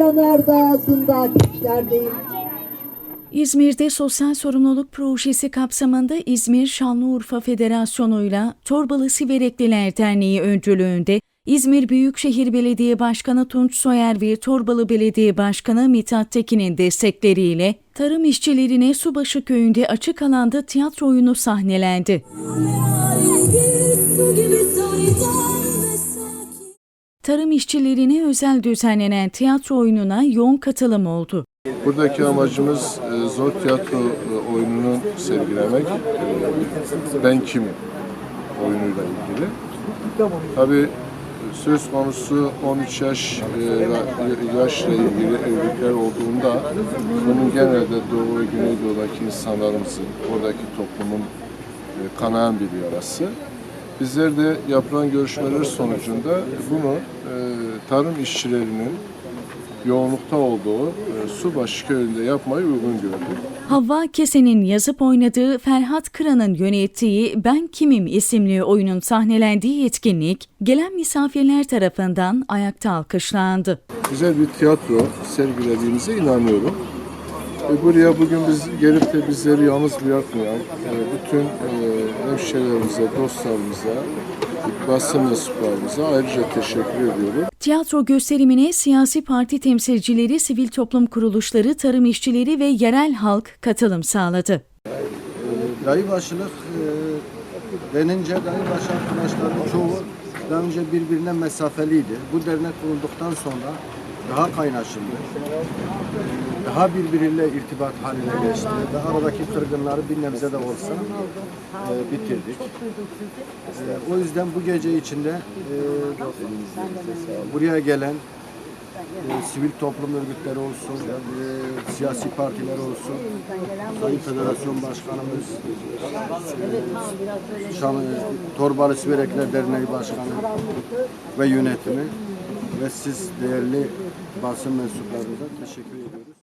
yanardağında kişilerdeyim. İzmir'de sosyal sorumluluk projesi kapsamında İzmir Şanlıurfa Federasyonu'yla Torbalı Siverekliler Derneği öncülüğünde İzmir Büyükşehir Belediye Başkanı Tunç Soyer ve Torbalı Belediye Başkanı Mithat Tekin'in destekleriyle tarım işçilerine Subaşı Köyü'nde açık alanda tiyatro oyunu sahnelendi. Su gibi sakin. Tarım işçilerine özel düzenlenen tiyatro oyununa yoğun katılım oldu. Buradaki amacımız e, zor tiyatro e, oyununu sergilemek. E, Ben kimim oyunuyla ilgili. Tabii söz konusu 13 yaş e, yaşla ilgili evlilikler olduğunda bunun genelde Doğu ve Güneydoğu'daki insanlarımızın, oradaki toplumun e, kanayan bir yarası. Bizler de yapılan görüşmeler sonucunda bunu e, tarım işçilerinin yoğunlukta olduğu e, Subaşı köyünde yapmayı uygun gördük. Havva Kesen'in yazıp oynadığı Ferhat Kıran'ın yönettiği Ben Kimim isimli oyunun sahnelendiği etkinlik gelen misafirler tarafından ayakta alkışlandı. Güzel bir tiyatro sergilediğimize inanıyorum. E, buraya bugün biz gelip de bizleri yalnız bırakmayan e, bütün e, hemşehrilerimize, dostlarımıza, basın mensuplarımıza ayrıca teşekkür ediyorum. Tiyatro gösterimine siyasi parti temsilcileri, sivil toplum kuruluşları, tarım işçileri ve yerel halk katılım sağladı. Dayıbaşılık e, denince dayıbaşı arkadaşların çoğu daha önce birbirine mesafeliydi. Bu dernek kurulduktan sonra daha kaynaşıldı. Daha birbiriyle irtibat haline geçti. Ve aradaki kırgınları bir nebze de olsa e, bitirdik. E, o yüzden bu gece içinde e, buraya gelen e, sivil toplum örgütleri olsun, e, siyasi partiler olsun, Sayın Federasyon Başkanımız, Şan, Torbalı Siverekler Derneği Başkanı ve yönetimi ve siz değerli basın mensuplarınıza teşekkür ediyoruz.